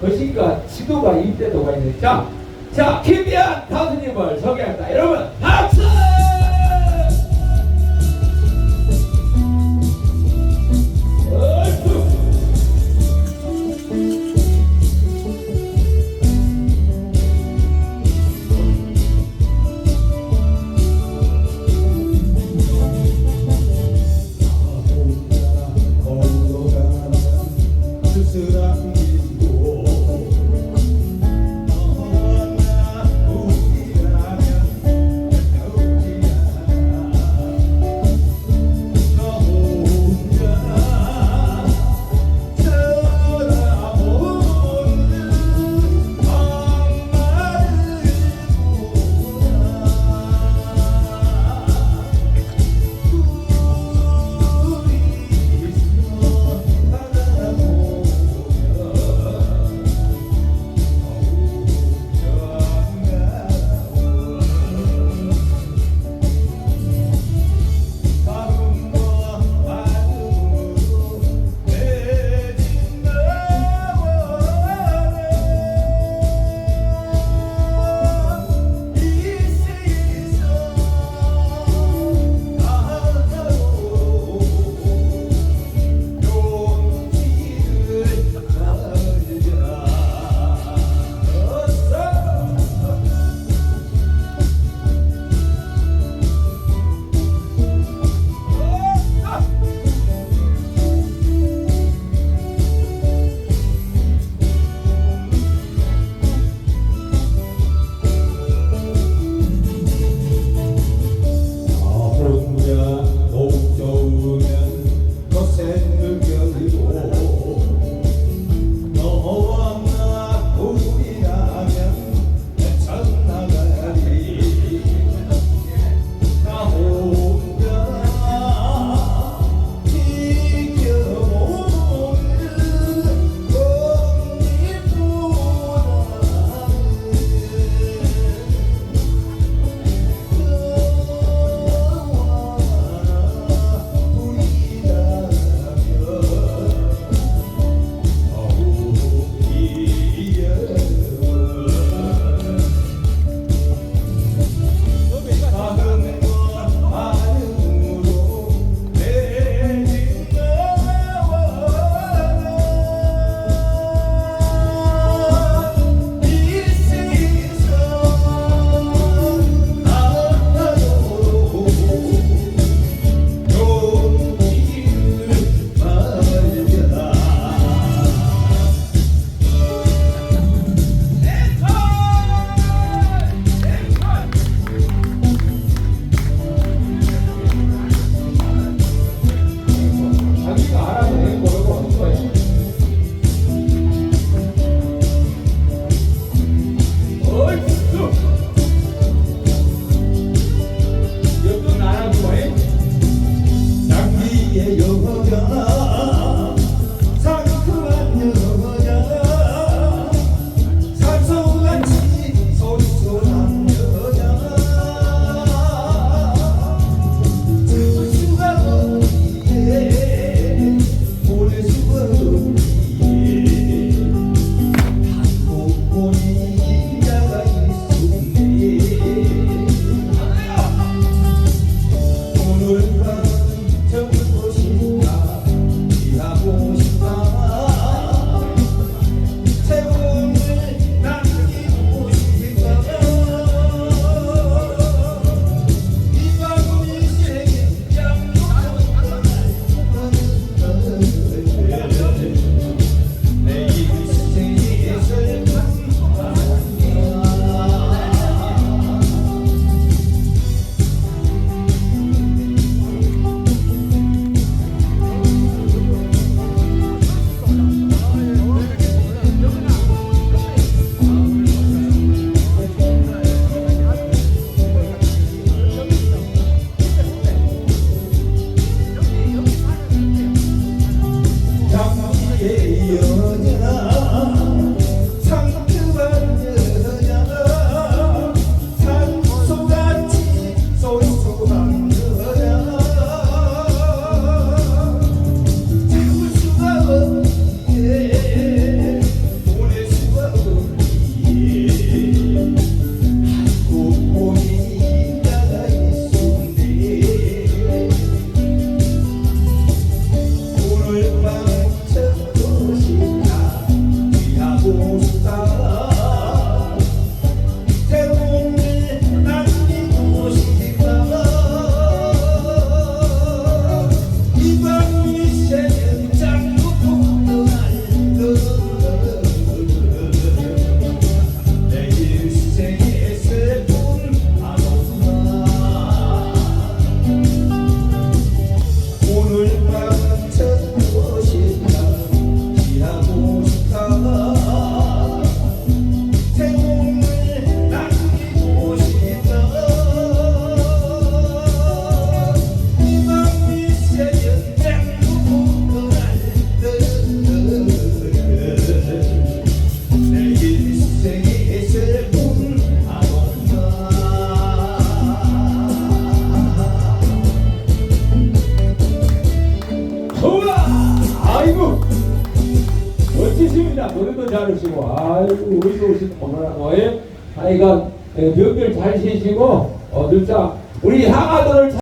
거시기가 지도가 입대도가 있는 자, 자 김비안 다수님을 소개합니다. 여러분 박수! 아이고. 멋지십니다. 노래도 잘하시고. 아이고 우리도 오신 오늘 아이가 명절 잘 쉬시고 어, 진짜 우리 향아들을